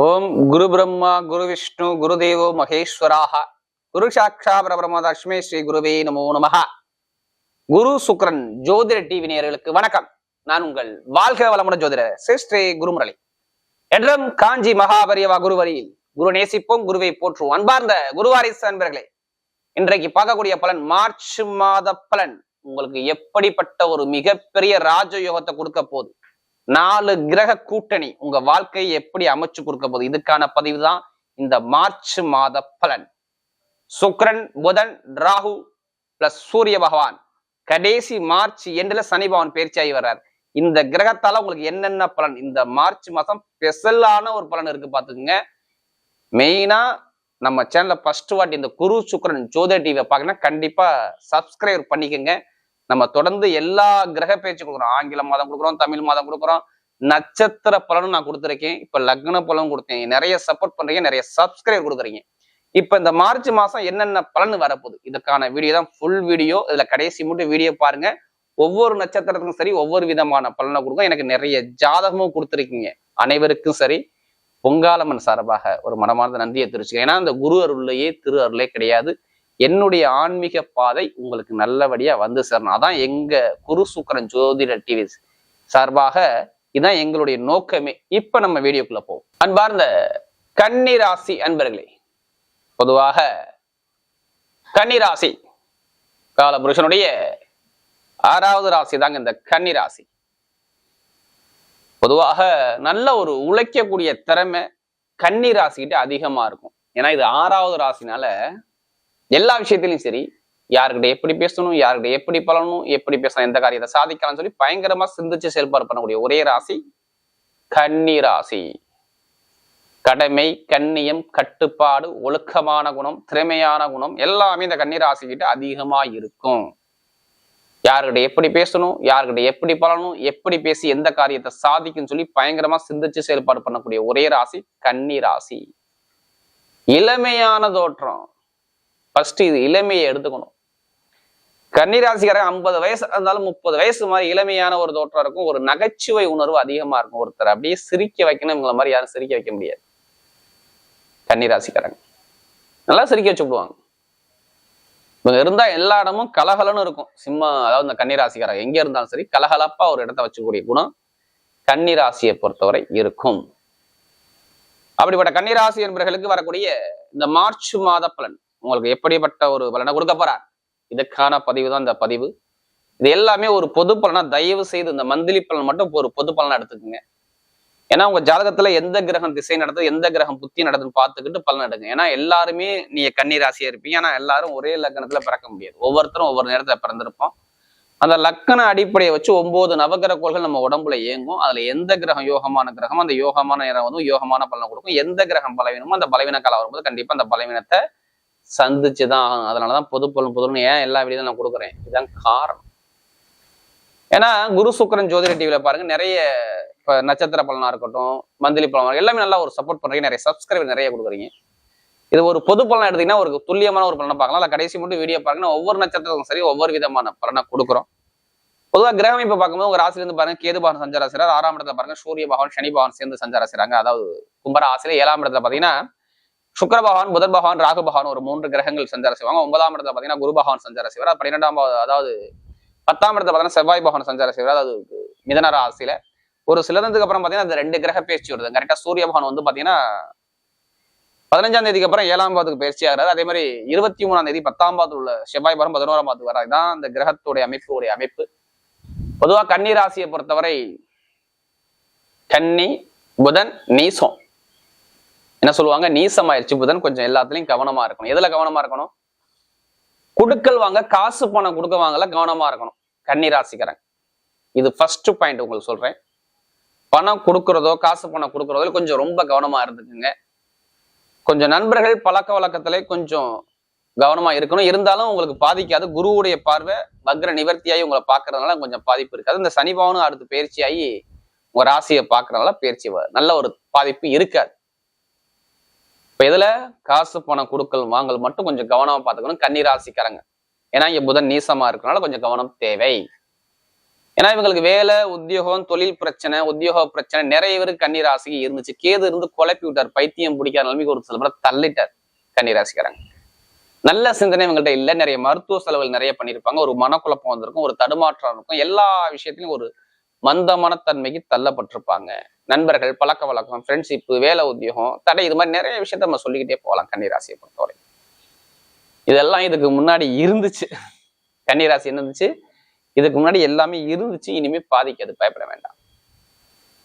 ஓம் குரு பிரம்மா குரு விஷ்ணு குரு தேவோ மகேஸ்வராக. குரு சாட்சா பரபிரம தஷ்மே ஸ்ரீ குருவே நமோ நமக குரு சுக்ரன் ஜோதிட டிவி நேயர்களுக்கு வணக்கம். நான் உங்கள் வாழ்க வளமுடன் ஜோதிட ஸ்ரீ குருமுரளி. என்றும் காஞ்சி மகாபரியவா குருவரியில் குரு நேசிப்போம் குருவை போற்றுவோம் அன்பார்ந்த குருவாரிசு அன்பர்களே. இன்றைக்கு பார்க்கக்கூடிய பலன் மார்ச் மாத பலன். உங்களுக்கு எப்படிப்பட்ட ஒரு மிகப்பெரிய ராஜயோகத்தை கொடுக்க போகுது? நாலு கிரக கூட்டணி உங்க வாழ்க்கையை எப்படி அமைச்சு கொடுக்க போகுது? இதுக்கான பதிவு தான் இந்த மார்ச் மாத பலன். சுக்ரன் புதன் ராகு பிளஸ் சூரிய பகவான். கடைசி மார்ச் எண்டுல சனி பகவான் பயிற்சியாகி வர்றார். இந்த கிரகத்தால உங்களுக்கு என்னென்ன பலன்? இந்த மார்ச் மாசம் ஸ்பெஷலான ஒரு பலன் இருக்கு பாத்துக்கோங்க மெயினா நம்ம சேனல்ல ஃபர்ஸ்ட் வாட்டி இந்த குரு சுக்ரன் ஜோதிட டிவியை பார்க்கணும் கண்டிப்பா சப்ஸ்கிரைப் பண்ணிக்கோங்க. நம்ம தொடர்ந்து எல்லா கிரக பேச்சு கொடுக்குறோம். ஆங்கில மாதம் கொடுக்குறோம் தமிழ் மாதம் கொடுக்குறோம். நட்சத்திர பலனும் நான் கொடுத்துருக்கேன். இப்ப லக்ன பலனும் கொடுத்தேன். நிறைய சப்போர்ட் பண்றீங்க நிறைய சப்ஸ்கிரைப் கொடுக்குறீங்க. இப்ப இந்த மார்ச் மாசம் என்னென்ன பலன் வரப்போகுது? இதுக்கான வீடியோ தான் ஃபுல் வீடியோ இதுல கடைசி மட்டும் வீடியோ பாருங்க. ஒவ்வொரு நட்சத்திரத்துக்கும் சரி ஒவ்வொரு விதமான பலனை கொடுக்கும். எனக்கு நிறைய ஜாதகமும் கொடுத்துருக்கீங்க. அனைவருக்கும் சரி பொங்காலம்மன் சார்பாக ஒரு மனமார்ந்த நன்றியை தெரிவிச்சுக்கேன் ஏன்னா அந்த குரு அருள்லையே திரு அருளே கிடையாது. என்னுடைய ஆன்மீக பாதை உங்களுக்கு நல்லபடியா வந்து சேரணும். அதான் எங்க குரு சுக்கரன் ஜோதிட டிவி சார்பாக இதான் எங்களுடைய நோக்கமே. இப்ப நம்ம வீடியோக்குள்ள போவோம். அன்பார்ந்த கன்னிராசி அன்பர்களே பொதுவாக கன்னிராசி காலபுருஷனுடைய ஆறாவது ராசி தாங்க இந்த கன்னிராசி. பொதுவாக நல்ல ஒரு உழைக்கக்கூடிய திறமை கன்னிராசிக்கிட்ட அதிகமா இருக்கும். ஏன்னா இது ஆறாவது ராசினால எல்லா விஷயத்திலையும் சரி யாருக்கிட்ட எப்படி பேசணும் யாருக்கிட்ட எப்படி பழணும் எப்படி பேசணும் எந்த காரியத்தை சாதிக்கலாம்னு சொல்லி பயங்கரமா சிந்திச்சு செயல்பாடு பண்ணக்கூடிய ஒரே ராசி கன்னி ராசி. கடமை கண்ணியம் கட்டுப்பாடு ஒழுக்கமான குணம் திறமையான குணம் எல்லாமே இந்த கன்னி ராசிக்கிட்ட அதிகமா இருக்கும். யாருக்கிட்ட எப்படி பேசணும் யாருக்கிட்ட எப்படி பழணும் எப்படி பேசி எந்த காரியத்தை சாதிக்கும்னு சொல்லி பயங்கரமா சிந்திச்சு செயல்பாடு பண்ணக்கூடிய ஒரே ராசி கன்னி ராசி. இளமையான தோற்றம். ஃபர்ஸ்ட் இது இளமையை எடுத்துக்கணும். கன்னிராசிக்காரங்க ஐம்பது வயசு இருந்தாலும் முப்பது வயசு மாதிரி இளமையான ஒரு தோற்றம் இருக்கும். ஒரு நகைச்சுவை உணர்வு அதிகமா இருக்கும் ஒருத்தர். அப்படியே சிரிக்க வைக்கணும் இவங்கள மாதிரி யாரும் சிரிக்க வைக்க முடியாது. கன்னிராசிக்காரங்க. நல்லா சிரிக்க வச்சு இவங்க இருந்தா எல்லா இடமும் கலகலன்னு இருக்கும். சிம்ம அதாவது இந்த கன்னிராசிக்காரங்க எங்க இருந்தாலும் சரி கலகலப்பா ஒரு இடத்த வச்சுக்கூடிய குணம் கன்னிராசியை பொறுத்தவரை இருக்கும். அப்படிப்பட்ட கன்னிராசி என்பவர்களுக்கு வரக்கூடிய இந்த மார்ச் மாத பலன். உங்களுக்கு எப்படிப்பட்ட ஒரு பலனை கொடுக்க போறார்? இதுக்கான பதிவு தான் இந்த பதிவு. இது எல்லாமே ஒரு பொது பலனா தயவு செய்து இந்த மந்திலி பலன் மட்டும் ஒரு பொது பலனா எடுத்துக்கோங்க. ஏன்னா உங்க ஜாதகத்துல எந்த கிரகம் திசை நடக்குது எந்த கிரகம் புத்தி நடத்துன்னு பார்த்துக்கிட்டு பலன் எடுங்க. ஏன்னா எல்லாருமே நீங்க கன்னி ராசியா இருப்பீங்க. ஆனா எல்லாரும் ஒரே லக்னத்துல பிறக்க முடியாது. ஒவ்வொருத்தரும் ஒவ்வொரு நேரத்துல பிறந்திருப்போம். அந்த லக்கண அடிப்படையை வச்சு ஒன்பது நவகிரக கோள்கள் நம்ம உடம்புல இயங்கும். அதுல எந்த கிரகம் யோகமான கிரகம் அந்த யோகமான நேரம் வந்து யோகமான பலனை கொடுக்கும். எந்த கிரகம் பலவீனமோ அந்த பலவீன காலம் வரும்போது கண்டிப்பா அந்த பலவீனத்தை சந்திச்சுதான். ஆகணும் அதனாலதான் பொது பலன் பொதுன்னு ஏன் எல்லா வீடியும் நான் கொடுக்குறேன்? இதுதான் காரணம். ஏன்னா குரு சுக்கரன் ஜோதிட டிவியில் பாருங்க நிறைய இப்போ நட்சத்திர பலனாக இருக்கட்டும் மந்திலி பலனாக எல்லாமே நல்லா ஒரு சப்போர்ட் பண்றீங்க. நிறைய சப்ஸ்கிரைபர் நிறைய கொடுக்குறீங்க. இது ஒரு பொது பலன் எடுத்தீங்கன்னா ஒரு துல்லியமான ஒரு பலனை பார்க்கலாம். இல்லை கடைசி மட்டும் வீடியோ பாருங்கன்னா ஒவ்வொரு நட்சத்திரத்துக்கும் சரி ஒவ்வொரு விதமான பலனை கொடுக்குறோம். பொதுவாக கிரகம் இப்போ பார்க்கும்போது உங்க ராசிலேருந்து பாருங்க கேது பகவான் சஞ்சார ஆறாம் இடத்துல பாருங்க சூரிய பகவான் சனி பகவான் சேர்ந்து சஞ்சார அதாவது கும்பர ஏழாம் இடத்துல பாத்தீங்கன்னா சுக்கர பகவான் புதன் பகவான் ராகு பகவான் ஒரு மூன்று கிரகங்கள் சஞ்சார செய்வாங்க. ஒன்பதாம் இடத்துல பாத்தீங்கன்னா குரு பகவான் சஞ்சார செய்வார். பன்னிரெண்டாம் அதாவது பத்தாம் இடத்துல பாத்தீங்கன்னா செவ்வாய் பகவான் சஞ்சார செய்வார். அதாவது மிதன ராசியில. ஒரு சிலந்ததுக்கு அப்புறம் பாத்தீங்கன்னா அந்த ரெண்டு கிரக பேச்சு வருது. கரெக்டா சூரிய பகவான் வந்து பாத்தீங்கன்னா பதினஞ்சாம் தேதிக்கு அப்புறம் ஏழாம் பாதத்துக்கு பயிற்சி ஆகிறாரு. அதே மாதிரி இருபத்தி மூணாம் தேதி பத்தாம் பாவத்தில் உள்ள செவ்வாய் பரம் பதினோராம் பாத்து வராது தான் அந்த கிரகத்துடைய அமைப்பு உடைய அமைப்பு. பொதுவா கன்னி ராசியை பொறுத்தவரை கன்னி புதன் நீசம். என்ன சொல்லுவாங்க? நீசமாயிருச்சு. புதன் கொஞ்சம் எல்லாத்துலயும் கவனமா இருக்கணும். எதுல கவனமா இருக்கணும்? குடுக்கல் வாங்க காசு பணம் கொடுக்க வாங்கல கவனமா இருக்கணும். கன்னி ராசிக்காரங்க இது ஃபர்ஸ்ட் பாயிண்ட் உங்களுக்கு சொல்றேன். பணம் கொடுக்கறதோ காசு பணம் கொடுக்கறதோ கொஞ்சம் ரொம்ப கவனமா இருந்துக்குங்க. கொஞ்சம் நண்பர்கள் பழக்க வழக்கத்திலே கொஞ்சம் கவனமா இருக்கணும். இருந்தாலும் உங்களுக்கு பாதிக்காது. குருவுடைய பார்வை வக்ர நிவர்த்தியாகி உங்களை பார்க்கறதுனால கொஞ்சம் பாதிப்பு இருக்காது. இந்த சனி பவனும் அடுத்து பயிற்சியாகி உங்க ராசியை பார்க்கறதுனால பயிற்சி நல்ல ஒரு பாதிப்பு இருக்காது. இப்போ இதுல காசு பணம் கொடுக்கல் வாங்கல் மட்டும் கொஞ்சம் கவனமா பார்த்துக்கணும். கன்னிராசிக்காரங்க. ஏன்னா இங்க புதன் நீசமா இருக்கிறனால கொஞ்சம் கவனம் தேவை. ஏன்னா இவங்களுக்கு வேலை உத்தியோகம் தொழில் பிரச்சனை உத்தியோக பிரச்சனை நிறைய பேருக்கு கன்னிராசிக்கு இருந்துச்சு. கேது இருந்து குழப்பி விட்டார். பைத்தியம் பிடிக்காத நிலைமைக்கு ஒரு சில பேரை தள்ளிட்டார் கன்னிராசிக்காரங்க. நல்ல சிந்தனை இவங்கள்ட்ட இல்லை. நிறைய மருத்துவ செலவுகள் நிறைய பண்ணியிருப்பாங்க. ஒரு மனக்குழப்பம் வந்திருக்கும் ஒரு தடுமாற்றம் இருக்கும். எல்லா விஷயத்திலும் ஒரு மந்தமனத்தன்மைக்கு தள்ளப்பட்டிருப்பாங்க. நண்பர்கள் பழக்க வழக்கம் ஃப்ரெண்ட்ஷிப்பு வேலை உத்தியோகம் தடை இது மாதிரி நிறைய விஷயத்த நம்ம சொல்லிக்கிட்டே போகலாம் கன்னிராசியை பொறுத்தவரை. இதெல்லாம் இதுக்கு முன்னாடி இருந்துச்சு. கன்னிராசி என்ன இருந்துச்சு. இதுக்கு முன்னாடி எல்லாமே இருந்துச்சு. இனிமே பாதிக்காது பயப்பட வேண்டாம்.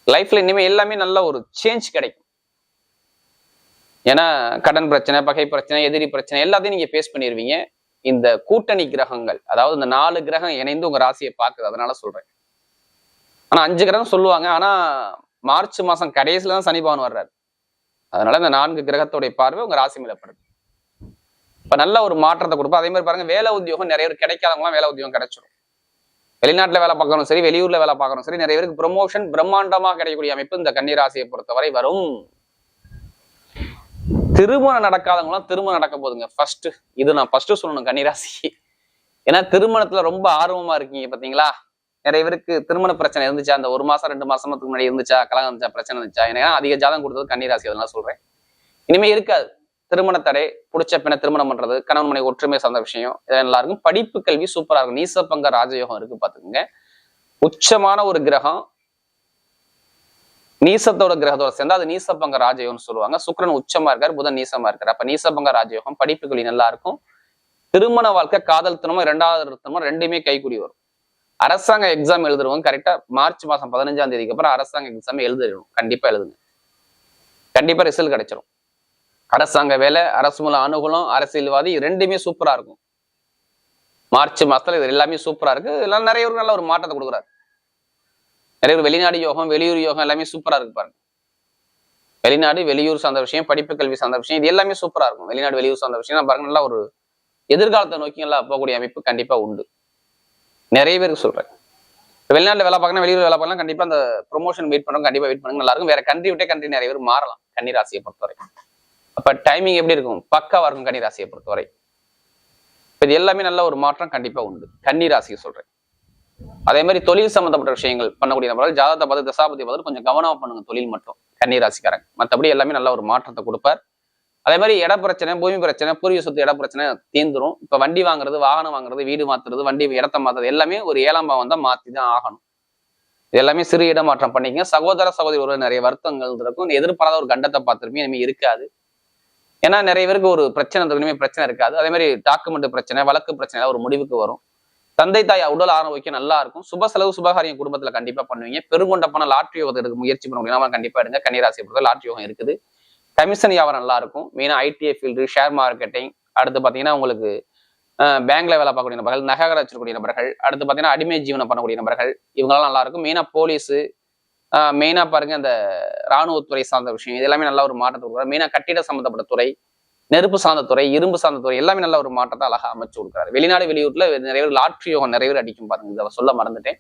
லைஃப்ல இனிமே எல்லாமே நல்ல ஒரு சேஞ்ச் கிடைக்கும். ஏன்னா கடன் பிரச்சனை பகை பிரச்சனை எதிரி பிரச்சனை எல்லாத்தையும் நீங்க ஃபேஸ் பண்ணிடுவீங்க இந்த கூட்டணி கிரகங்கள் அதாவது இந்த நாலு கிரகம் இணைந்து உங்க ராசியை பார்க்குது. அதனால சொல்றேன். ஆனா அஞ்சு கிரகம் சொல்லுவாங்க. ஆனா மார்ச் மாசம் கடைசியில தான் சனிபவன் வர்றாரு. அதனால இந்த நான்கு கிரகத்துடைய பார்வை உங்க ராசி மேலப்படுது இப்ப நல்ல ஒரு மாற்றத்தை கொடுப்போம் அதே மாதிரி பாருங்க வேலை உத்தியோகம் நிறைய பேர் கிடைக்காதவங்களாம் வேலை உத்தியோகம் கிடைச்சிடும் வெளிநாட்டுல வேலை பார்க்கணும் சரி வெளியூர்ல வேலை பார்க்கணும் சரி நிறைய பேருக்கு ப்ரொமோஷன் பிரம்மாண்டமாக கிடைக்கக்கூடிய அமைப்பு இந்த கன்னிராசியை பொறுத்தவரை வரும். திருமணம் நடக்காதவங்களாம் திருமணம் நடக்க போதுங்க ஃபர்ஸ்ட் இது நான் ஃபர்ஸ்ட் சொல்லணும் கன்னிராசி ஏன்னா திருமணத்துல ரொம்ப ஆர்வமா இருக்கீங்க பாத்தீங்களா? நிறைய பேருக்கு திருமண பிரச்சனை இருந்துச்சா? அந்த ஒரு மாசம் ரெண்டு மாசத்துக்கு முன்னாடி இருந்துச்சா? கலகம் இருந்துச்சா? பிரச்சனை இருந்துச்சா? ஏன்னா அதிக ஜாதகம் கொடுத்தது கன்னிராசி அதெல்லாம் சொல்றேன். இனிமே இருக்காது. திருமண தடை பிடிச்ச பின்ன திருமணம் பண்றது கணவன் மனை ஒற்றுமை சார்ந்த விஷயம் இதெல்லாம் நல்லா இருக்கும் படிப்பு கல்வி சூப்பரா இருக்கும். நீசப்பங்க ராஜயோகம் இருக்கு பாத்துக்கோங்க உச்சமான ஒரு கிரகம் நீசத்தோட கிரகத்தோட சேர்ந்து அது நீசப்பங்க ராஜயோகம்னு சொல்லுவாங்க. சுக்கிரன் உச்சமா இருக்காரு புதன் நீசமா இருக்காரு. அப்ப நீசப்பங்க ராஜயோகம் படிப்பு கல்வி நல்லா இருக்கும். திருமண வாழ்க்கை காதல் திருமணம் இரண்டாவது திருமணம் ரெண்டுமே கைக்கூடி வரும். அரசாங்க எக்ஸாம் எழுதுறவங்க கரெக்டா மார்ச் மாசம் பதினஞ்சாம் தேதிக்கு அப்புறம் அரசாங்க எக்ஸாம் எழுதிடணும். கண்டிப்பா எழுதுங்க. கண்டிப்பா ரிசல்ட் கிடைச்சிரும். அரசாங்க வேலை அரசு மூலம் அனுகூலம் அரசியல்வாதி ரெண்டுமே சூப்பரா இருக்கும். மார்ச் மாசத்துல இது எல்லாமே சூப்பரா இருக்கு. இதெல்லாம் நிறைய ஒரு நல்ல ஒரு மாற்றத்தை கொடுக்குறாரு. நிறைய ஒரு வெளிநாடு யோகம் வெளியூர் யோகம் எல்லாமே சூப்பரா இருக்கு பாருங்க. வெளிநாடு வெளியூர் சார்ந்த விஷயம் படிப்பு கல்வி சார்ந்த விஷயம் இது எல்லாமே சூப்பரா இருக்கும். வெளிநாடு வெளியூர் சார்ந்த விஷயம். பாருங்க நல்லா ஒரு எதிர்காலத்தை நோக்கி நல்லா போகக்கூடிய அமைப்பு கண்டிப்பா உண்டு. நிறைய பேருக்கு சொல்றேன். வெளிநாட்டுல வேலை பார்க்கணும் வெளியூர் வேலை பார்க்கலாம் கண்டிப்பா அந்த ப்ரொமோஷன் வெயிட் பண்ணுங்க கண்டிப்பா வெயிட் பண்ணுங்க நல்லா இருக்கும். வேற கண்ட்ரி விட்டே கண்ட்ரி நிறைய பேர் மாறலாம் கன்னிராசியை பொறுத்தவரை அப்ப டைமிங் எப்படி இருக்கும்? பக்காவாக இருக்கும் கன்னிராசியை பொறுத்தவரை. இப்ப இது எல்லாமே நல்ல ஒரு மாற்றம் கண்டிப்பா உண்டு. கன்னிராசியை சொல்றேன். அதே மாதிரி தொழில் சம்பந்தப்பட்ட விஷயங்கள் பண்ணக்கூடிய நபர்கள் ஜாதகத்தை பார்த்து தசாபதி பார்த்து கொஞ்சம் கவனமா பண்ணுங்க. தொழில் மட்டும். கன்னிராசிக்காரங்க மற்றபடி எல்லாமே நல்ல ஒரு மாற்றத்தை கொடுப்பார். அதே மாதிரி இட பிரச்சனை பூமி பிரச்சனை பூர்வீக சொத்து இட பிரச்சனை தீந்துரும். இப்ப வண்டி வாங்குறது வாகனம் வாங்குறது வீடு மாத்துறது வண்டி இடத்த மாத்துறது எல்லாமே ஒரு ஏழாம் பாவம் தான் மாத்தி தான் ஆகணும் எல்லாமே சிறு இடமாற்றம் பண்ணிக்கங்க. சகோதர சகோதரி ஒரு நிறைய வருத்தங்கள் இருக்கும். எதிர்பாராத ஒரு கண்டத்தை பார்த்துருமே இனிமே இருக்காது. ஏன்னா நிறைய பேருக்கு ஒரு பிரச்சனை இருக்கும் பிரச்சனை இருக்காது. அதே மாதிரி டாக்குமெண்ட் பிரச்சனை வழக்கு பிரச்சனை ஒரு முடிவுக்கு வரும். தந்தை தாய் உடல் ஆரோக்கியம் நல்லா இருக்கும். சுப செலவு சுபகாரியம் குடும்பத்துல கண்டிப்பா பண்ணுவீங்க. பெருங்கொண்ட பணம் லாட்ரி யோகத்துக்கு முயற்சி பண்ண முடியும் கண்டிப்பா எடுங்க. கன்னிராசி பொறுத்த லாட்ரி யோகம் இருக்குது. கமிஷன் வியாபாரம் நல்லா இருக்கும் மெயினாக ஐடிஐ ஃபீல்டு ஷேர் மார்க்கெட்டிங் அடுத்து பார்த்தீங்கன்னா உங்களுக்கு பேங்க்ல வேலை பார்க்கக்கூடிய நபர்கள் நகர வச்சிருக்கக்கூடிய நபர்கள் அடுத்து பார்த்தீங்கன்னா அடிமை ஜீவனம் பண்ணக்கூடிய நபர்கள் இவங்கெல்லாம் நல்லா இருக்கும் மெயினாக போலீஸு மெயினாக பாருங்க அந்த ராணுவத்துறை சார்ந்த விஷயம் இது எல்லாமே நல்ல ஒரு மாற்றத்தை கொடுக்குறாரு. மெயினாக கட்டிட சம்மந்தப்பட்ட துறை நெருப்பு சார்ந்த துறை இரும்பு சார்ந்த துறை எல்லாமே நல்ல ஒரு மாற்றத்தை அழகாக அமைச்சு கொடுக்குறாரு. வெளிநாடு வெளியூர்ல நிறைய பேர் லாட்ரி யோகம் நிறைய பேர் அடிக்கும் பாருங்க இதை சொல்ல மறந்துட்டேன்.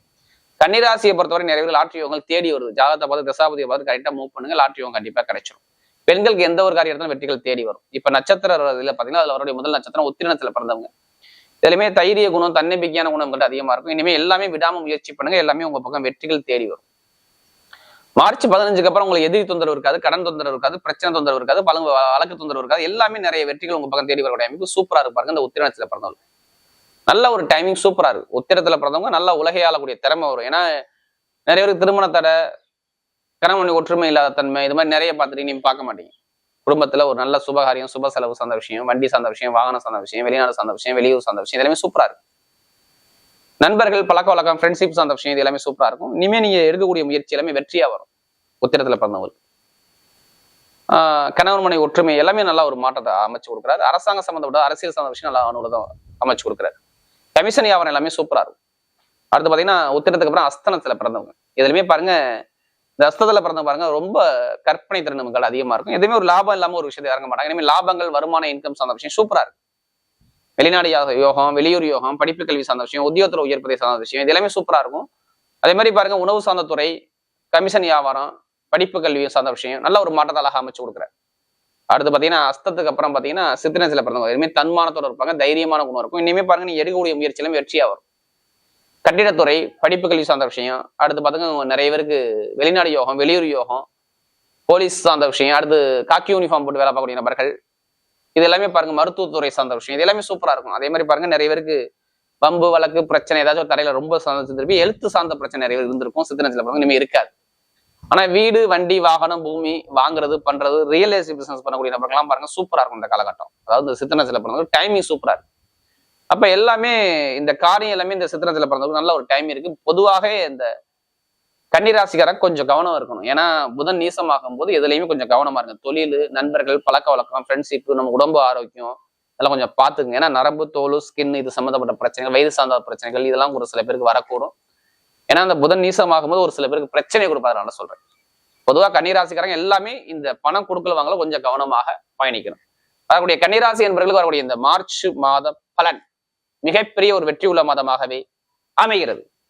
கன்னிராசியை பொறுத்தவரை நிறைய பேர் லாட்ரி யோகங்கள் தேடி வருது. ஜாதகத்தை பார்த்து தசாபதியை பார்த்து கரெக்டாக மூவ் பண்ணுங்க லாட்ரி யோகம் கண்டிப்பாக கிடைச்சிடும் பெண்களுக்கு எந்த ஒரு காரியத்திலும் வெற்றிகள் தேடி வரும். இப்ப நட்சத்திர இதுல பாத்தீங்கன்னா அதுல அவருடைய முதல் நட்சத்திரம் உத்திரணத்துல பிறந்தவங்க. இதுலயுமே தைரிய குணம் தன்னம்பிக்கையான குணம் கொஞ்சம் அதிகமா இருக்கும். இனிமே எல்லாமே விடாம முயற்சி பண்ணுங்க எல்லாமே உங்க பக்கம் வெற்றிகள் தேடி வரும். மார்ச் பதினஞ்சுக்கு அப்புறம் உங்களுக்கு எதிரி தொந்தரவு இருக்காது கடன் தொந்தரவு இருக்காது பிரச்சனை தொந்தரவு இருக்காது பல வழக்கு தொந்தரவு இருக்காது. எல்லாமே நிறைய வெற்றிகள் உங்க பக்கம் தேடி வரக்கூடிய அமைப்பு சூப்பரா இருப்பாங்க இந்த உத்திரணத்துல பிறந்தவங்க. நல்ல ஒரு டைமிங் சூப்பரா இருக்கு. உத்திரத்துல பிறந்தவங்க நல்ல உலகையாளக்கூடிய திறமை வரும். ஏன்னா நிறைய பேருக்கு திருமண தடை கணவன் ஒற்றுமை இல்லாத தன்மை இது மாதிரி நிறைய பார்த்துட்டு நீங்க பார்க்க மாட்டீங்க. குடும்பத்துல ஒரு நல்ல சுபகாரியம் சுப செலவு சார்ந்த விஷயம் வண்டி சார்ந்த விஷயம் வாகனம் சார்ந்த விஷயம் வெளிநாடு சார்ந்த விஷயம் வெளியூர் சார்ந்த விஷயம் எல்லாமே சூப்பரா இருக்கும். நண்பர்கள் பழக்க வழக்கம் ஃப்ரெண்ட்ஷிப் சார்ந்த விஷயம் இது எல்லாமே சூப்பரா இருக்கும். இனிமே நீங்க எடுக்கக்கூடிய முயற்சி எல்லாமே வெற்றியா வரும் உத்திரத்துல பிறந்தவர்கள் ஆஹ் கணவன் மனை ஒற்றுமை எல்லாமே நல்லா ஒரு மாற்றத்தை அமைச்சு கொடுக்குறாரு. அரசாங்க சம்மந்தப்பட்ட அரசியல் சார்ந்த விஷயம் நல்லா அனுகூலம் அமைச்சு கொடுக்குறாரு. கமிஷன் வியாபாரம் எல்லாமே சூப்பரா இருக்கும். அடுத்து பாத்தீங்கன்னா உத்திரத்துக்கு அப்புறம் அஸ்தனத்துல பிறந்தவங்க. இதுலயுமே பாருங்க இந்த அஸ்தத்துல பிறந்த பாருங்க ரொம்ப கற்பனை திறனுங்கள் அதிகமா இருக்கும். எதுவுமே ஒரு லாபம் இல்லாம ஒரு விஷயத்தை இறங்க மாட்டாங்க. இனிமேல் லாபங்கள் வருமான இன்கம் சார்ந்த விஷயம் சூப்பரா இருக்கு வெளிநாடு யா- யோகம் வெளியூர் யோகம் படிப்பு கல்வி சார்ந்த விஷயம் உத்தியோகத்தில் உயர்ப்பதை சார்ந்த விஷயம் இது எல்லாமே சூப்பரா இருக்கும். அதே மாதிரி பாருங்க உணவு சார்ந்த துறை கமிஷன் வியாபாரம் படிப்பு கல்வி சார்ந்த விஷயம் நல்ல ஒரு மாற்றத்தை அழகாக அமைச்சு கொடுக்குறாரு அடுத்து பாத்தீங்கன்னா அஸ்தத்துக்கு அப்புறம் பாத்தீங்கன்னா சித்திரத்துல பிறந்தவங்க இனிமே தன்மானத்தோட இருப்பாங்க தைரியமான குணம் இருக்கும். இனிமே பாருங்க நீ எடுக்கக்கூடிய முயற்சியிலும் வெற்றியாக வரும். கட்டிடத்துறை படிப்பு கல்வி சார்ந்த விஷயம். அடுத்து பார்த்தீங்கன்னா நிறைய பேருக்கு வெளிநாடு யோகம் வெளியூர் யோகம் போலீஸ் சார்ந்த விஷயம். அடுத்து காக்கி யூனிஃபார்ம் போட்டு வேலை பார்க்கக்கூடிய நபர்கள். இது எல்லாமே பாருங்க மருத்துவத்துறை சார்ந்த விஷயம். இது எல்லாமே சூப்பராக இருக்கும். அதே மாதிரி பாருங்க நிறைய பேருக்கு பம்பு வழக்கு பிரச்சனை ஏதாச்சும் ஒரு தரையில ரொம்ப சார்ந்து எழுத்து சார்ந்த பிரச்சனை நிறைய இருந்திருக்கும். சித்தனத்தில் பாருங்க இனிமே இருக்காது. ஆனா வீடு வண்டி வாகனம் பூமி வாங்குறது பண்றது ரியல் எஸ்டேட் பிசினஸ் பண்ணக்கூடிய நபர்கள்லாம் பாருங்க சூப்பரா இருக்கும் இந்த காலகட்டம். அதாவது சித்தனத்தில் பிறந்தவங்க டைமிங் சூப்பரா இருக்கும் அப்ப எல்லாமே இந்த காரியம் எல்லாமே இந்த சித்திரத்துல பிறந்தவங்க நல்ல ஒரு டைம் இருக்கு. பொதுவாகவே இந்த கன்னிராசிக்காரங்க கொஞ்சம் கவனம் இருக்கணும். ஏன்னா புதன் நீசமாகும் போது எதுலையுமே கொஞ்சம் கவனமா இருக்கும் தொழில் நண்பர்கள் பழக்க வழக்கம் ஃப்ரெண்ட்ஷிப் நம்ம உடம்பு ஆரோக்கியம் இதெல்லாம் கொஞ்சம் பார்த்துக்குங்க ஏன்னா நரம்பு தோல் ஸ்கின் இது சம்மந்தப்பட்ட பிரச்சனைகள் வயது சார்ந்த பிரச்சனைகள் இதெல்லாம் ஒரு சில பேருக்கு வரக்கூடும். ஏன்னா அந்த புதன் நீசமாகும் போது ஒரு சில பேருக்கு பிரச்சனை கொடுப்பாரு சொல்றேன். பொதுவாக கன்னிராசிக்காரங்க எல்லாமே இந்த பணம் கொடுக்கல வாங்கல கொஞ்சம் கவனமாக பயணிக்கணும். வரக்கூடிய கன்னிராசி என்பவர்களுக்கு வரக்கூடிய இந்த மார்ச் மாத பலன். மிகப்பெரிய ஒரு வெற்றி உள்ள மாதமாகவே அமைகிறது.